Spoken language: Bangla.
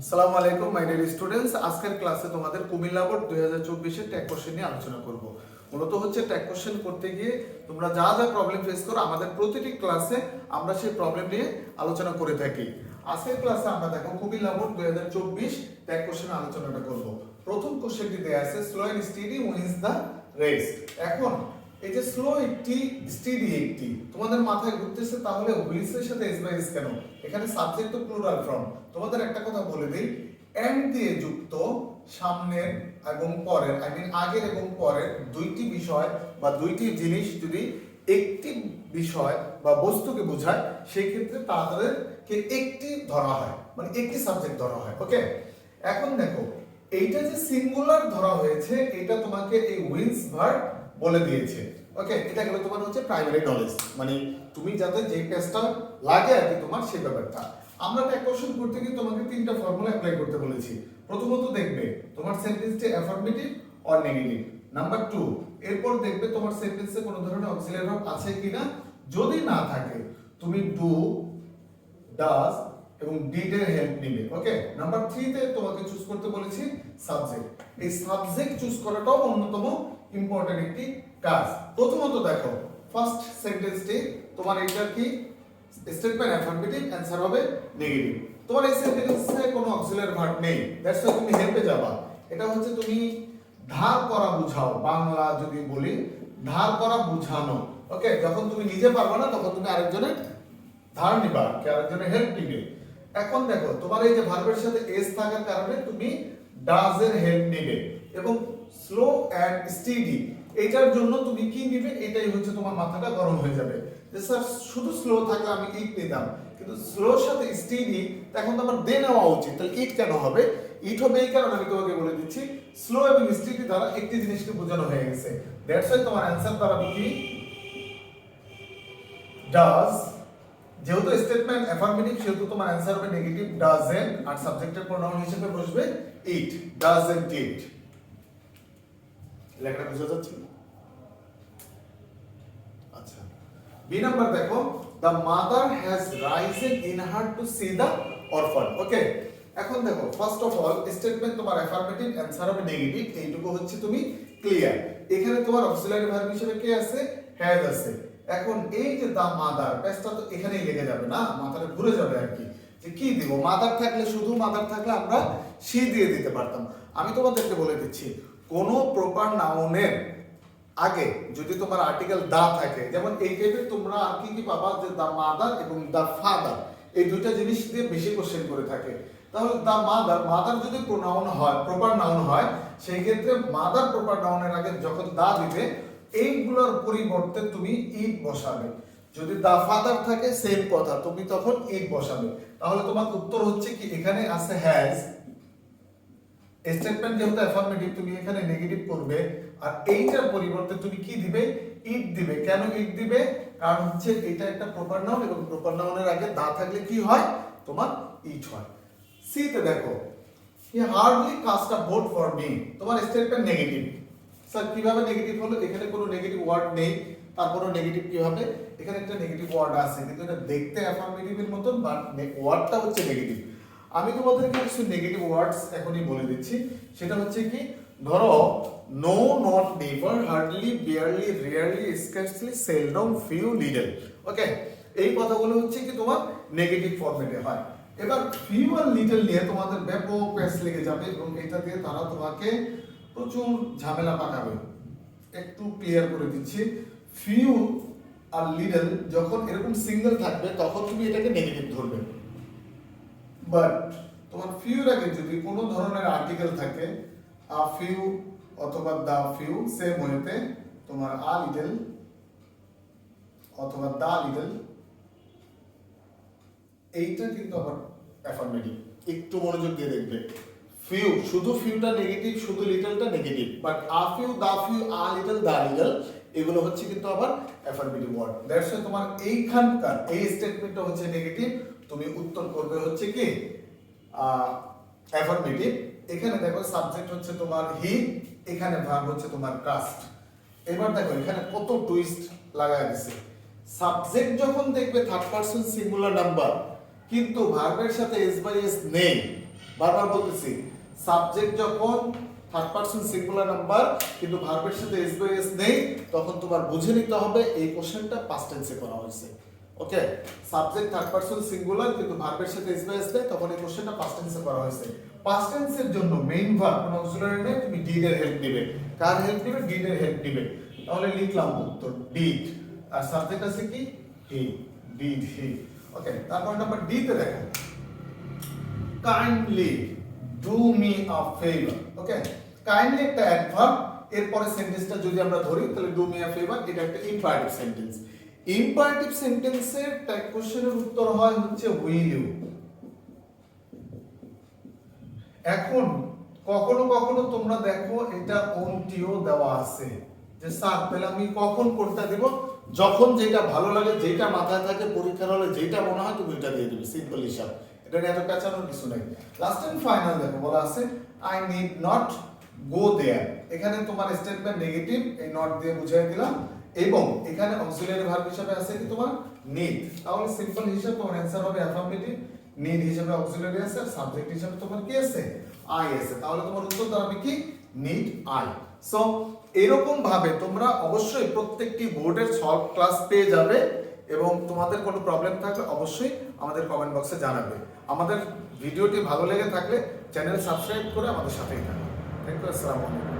সালামু আলাইকুম মাই ডিয়ার স্টুডেন্টস আজকের ক্লাসে তোমাদের কুমিল্লা বোর্ড দুই হাজার চব্বিশের ট্যাগ কোশ্চেন নিয়ে আলোচনা করব। মূলত হচ্ছে ট্যাগ কোশ্চেন করতে গিয়ে তোমরা যা যা প্রবলেম ফেস করো, আমাদের প্রতিটি ক্লাসে আমরা সেই প্রবলেম নিয়ে আলোচনা করে থাকি। আজকের ক্লাসে আমরা দেখো কুমিল্লা বোর্ড দুই হাজার চব্বিশ ট্যাগ কোশ্চেন আলোচনাটা করব। প্রথম কোশ্চেনটি দেয়া আছে slow and steady wins the race এখন এই যে স্লো একটি, স্টেডি একটি, তোমাদের মাথায় ঘুরতেছে তাহলে হুইলসের সাথে এস বাই এস কেন? এখানে সাবজেক্ট তো প্লুরাল ফর্ম তোমাদের একটা কথা বলে দিই এন্ড দিয়ে যুক্ত সামনের এবং পরের আই মিন আগের এবং পরের দুইটি বিষয় বা দুইটি জিনিস যদি একটি বিষয় বা বস্তুকে বোঝায় সেই ক্ষেত্রে তাদেরকে একটি ধরা হয় মানে একটি সাবজেক্ট ধরা হয় ওকে এখন দেখো, এইটা যে সিঙ্গুলার ধরা হয়েছে, এটা তোমাকে এই উইন্স ভার্ব বলে দিয়েছে। ওকে এটা গেল তোমার হচ্ছে প্রাইমারি নলেজ মানে তুমি যাতে যে পেজটা লাগে আর কি তোমার, সেই ব্যাপারটা। আমরা একটা কোশ্চেন করতে গিয়ে তোমাকে তিনটা ফর্মুলা অ্যাপ্লাই করতে বলেছি। প্রথমত দেখবে, তোমার সেন্টেন্সটি affirmative or negative number two এরপর দেখবে তোমার সেন্টেন্সে কোনো ধরনের অক্সিলারি ভার্ব আছে কিনা। যদি না থাকে, তুমি ডু ডাজ এবং ডিড এর হেল্প নিবে। ওকে নাম্বার থ্রিতে তোমাকে চুজ করতে বলেছি সাবজেক্ট এই সাবজেক্ট চুজ করাটাও অন্যতম ইম্পর্টেন্ট একটি কাজ। প্রথমত দেখো ফার্স্ট সেন্টেন্সটি তোমার এটা কি? স্টেটমেন্ট অ্যাফার্মেটিভ অ্যান্সার হবে নেগেটিভ তোমার এই সেন্টেন্সে কোনো অক্সিলারি ভার্ব নেই। দ্যাটস ওয়াই তুমি হেল্পে যাবা। এটা হচ্ছে তুমি ধার করা বুঝাও, বাংলা যদি বলি, ধার করা বুঝানো। ওকে যখন তুমি নিজে পারবে না, তখন তুমি আরেকজনের ধার নিবা, কে আরেকজনের হেল্প নিবে। এখন দেখো, তোমার এই যে ভার্বের সাথে এস থাকার কারণে তুমি ডাজ এর হেল্প নিবে। এবং স্লো অ্যান্ড স্টিডি এটার জন্য তুমি কি নিবে এটাই হচ্ছে তোমার মাথাটা গরম হয়ে যাবে। যে স্যার, শুধু স্লো থাকলে আমি ইট নিতাম কিন্তু স্লোর সাথে স্টিডি এখন তো আমার দে নেওয়া উচিত। তাহলে ইট কেন হবে? ইট হবে এই কারণে আমি তোমাকে বলে দিচ্ছি স্লো এবং স্টিডি দ্বারা একটি জিনিসকে বোঝানো হয়ে গেছে। দ্যাটস ওয়াই তোমার অ্যান্সার দাঁড়াবে কি? ডাজ যেহেতু স্টেটমেন্ট অ্যাফার্মেটিভ সেহেতু তোমার অ্যান্সার হবে নেগেটিভ ডাজেন্ট আর সাবজেক্টের প্রোনাউন হিসেবে বসবে ইট ডাজেন্ট ইট লেখাটা বুঝা যাচ্ছে আচ্ছা বি নাম্বার দেখো the mother has risen in her to see the orphan okay এখন দেখো ফার্স্ট অফ অল স্টেটমেন্ট তোমার অ্যাফার্মেটিভ অ্যান্সার হবে নেগেটিভ এইটুকু হচ্ছে তুমি ক্লিয়ার এখানে তোমার অক্সিলারি ভার্ব হিসেবে কে আছে? হ্যাজ আছে। এখন এই যে দা মাদার প্যাসটা তো এখানেই লেগে যাবে না, মাথাটা ঘুরে যাবে আর কি। যে কি দিব? মাদার থাকলে শুধু মাদার থাকলে আমরা সি দিয়ে দিতে পারতাম। আমি তোমাদেরকে বলে দিচ্ছি কোন প্রপার নাউনের আগে যদি তোমার আর্টিকেল দা থাকে, যেমন এই টাইপের তোমরা আর কি কি পাবা যে দা মাদার এবং দা ফাদার, এই দুইটা জিনিস দিয়ে বেশি কোশ্চেন করে থাকে। তাহলে দা মাদার মাদার যদি প্রোনাউন হয় প্রপার নাউন হয়, সেই ক্ষেত্রে মাদার প্রপার নাউনের আগে যখন দা দিবে, এইগুলোর পরিবর্তে তুমি ইট বসাবে। যদি দা ফাদার থাকে সেম কথা, তুমি তখন ইট বসাবে। তাহলে তোমার উত্তর হচ্ছে কি, এখানে আছে হ্যাজ স্টেটমেন্ট যেহেতু অ্যাফার্মেটিভ তুমি এখানে নেগেটিভ করবে, আর এইটার পরিবর্তে তুমি কি দিবে? ইট দিবে। কেন ইট দিবে? কারণ হচ্ছে এটা একটা প্রপার নাউন এবং প্রপার নাউনের আগে দা থাকলে কি হয়? তোমার ইট হয়। সি তে দেখো he hardly cast a vote for me তোমার স্টেটমেন্ট নেগেটিভ স্যার কীভাবে নেগেটিভ হলো? এখানে কোনো নেগেটিভ ওয়ার্ড নেই। তারপরও নেগেটিভ কি হবে? এখানে একটা নেগেটিভ ওয়ার্ড আছে। কিন্তু এটা দেখতে অ্যাফার্মেটিভের মতন বাট ওয়ার্ডটা হচ্ছে নেগেটিভ আমি তোমাদেরকে কিছু নেগেটিভ ওয়ার্ডস এখনই বলে দিচ্ছি। সেটা হচ্ছে কি, ধরো no not never hardly barely rarely scarcely seldom few little okay এই কথাগুলো হচ্ছে কি তোমার নেগেটিভ ফরম্যাটে হয়। এবার ফিউ আর লিটল নিয়ে তোমাদের ব্যাপক প্যাস লেগে যাবে এবং এটা দিয়ে তারা তোমাকে প্রচুর ঝামেলা পাকাবে। একটু ক্লিয়ার করে দিচ্ছি। ফিউ আর লিডল যখন এরকম সিঙ্গেল থাকবে, তখন তুমি এটাকে নেগেটিভ ধরবে। বাট তোমার ফিউর আগে যদি কোনো ধরনের আর্টিকেল থাকে আ ফিউ অথবা দা ফিউ সেম ওয়েতে তোমার আ লিটল অথবা দা লিটল এইটা কিন্তু আবার অ্যাফার্মেটিভ একটু মনোযোগ দিয়ে দেখবে। ফিউ শুধু ফিউটা নেগেটিভ শুধু লিটলটা negative but a few the few a little the little এগুলো হচ্ছে কিন্তু আবার অ্যাফার্মেটিভ ওয়ার্ড দ্যাটস তোমার এইখানকার, এই স্টেটমেন্টটা হচ্ছে নেগেটিভ তুমি উত্তর করবে হচ্ছে কি অ্যাফার্মেটিভ এখানে দেখো সাবজেক্ট হচ্ছে তোমার হি এখানে ভার্ব হচ্ছে তোমার কাস্ট এবার দেখো, এখানে কত টুইস্ট লাগায় দিছে। সাবজেক্ট যখন দেখবে থার্ড পারসন সিঙ্গুলার নাম্বার কিন্তু ভার্বের সাথে এস বাই এস নেই। বারবার বলতেছি সাবজেক্ট যখন থার্ড পারসন সিঙ্গুলার নাম্বার কিন্তু ভার্বের সাথে এস বাই এস নেই, তখন তোমার বুঝে নিতে হবে, এই কোশ্চেনটা পাস্ট টেন্সে করা হয়েছে। Okay subject third person singular কিন্তু ভার্বের সাথে এস বাই এস নেই তখন এই কোশ্চেনটা পাস্ট টেন্সে করা হয়েছে। পাস্ট টেন্সের জন্য মেইন ভার্ব কোন অক্সিলারি নেই, তুমি ডিড এর হেল্প নেবে। কার হেল্প নেবে? ডিড এর হেল্প নেবে। তাহলে লিখলাম উত্তর ডিড আর সাবজেক্ট আছে কি? হি ডিড হি ওকে, তারপর নাম্বার ডি তে দেখো। Kindly do me a favour okay kindly একটা অ্যাডভার্ব এরপরে সেন্টেন্সটা যদি আমরা ধরি, তাহলে ডু মি আ ফেভার এটা একটা ইম্পারেটিভ সেন্টেন্স ইম্পারেটিভ সেন্টেন্সের ট্যাগ কোশ্চেনের উত্তর হয় হচ্ছে উইল ইউ এখন কখনো কখনো তোমরা দেখো এটা ওনটিও দেওয়া আছে যে, স্যার, তাহলে আমি কখন কোনটা দেব? যখন যেটা ভালো লাগে, যেটা মাথায় থাকে, পরীক্ষার হলে যেটা মনে হয় তুমি ওইটা দিয়ে দিবে। সিম্পল হিসাব। এটা নিয়ে এত পেঁচানোর কিছু নাই। লাস্ট এন্ড ফাইনাল দেখো, বলা আছে I need not go there এখানে তোমার স্টেটমেন্ট নেগেটিভ এই নট দিয়ে বুঝিয়ে দিলাম। এবং এখানে অক্সিলারি ভার্ব হিসাবে আছে কি তোমার? নিড তাহলে সিম্পল হিসাব তোমার অ্যানসার হবে অ্যাফার্মেটিভ নিড হিসাবে অক্সিলারি আছে সাবজেক্ট হিসাবে তোমার কি আছে? আই আছে। তাহলে তোমার উত্তর দাঁড়াবে কি? নিড আই সো এরকম ভাবে তোমরা অবশ্যই প্রত্যেকটি বোর্ডের সলভ ক্লাস পেয়ে যাবে এবং তোমাদের কোনো প্রবলেম থাকলে অবশ্যই আমাদের কমেন্ট বক্সে জানাবে। আমাদের ভিডিওটি ভালো লেগে থাকলে চ্যানেল সাবস্ক্রাইব করে আমাদের সাথেই থাকবে থ্যাংক ইউ আসসালামু আলাইকুম।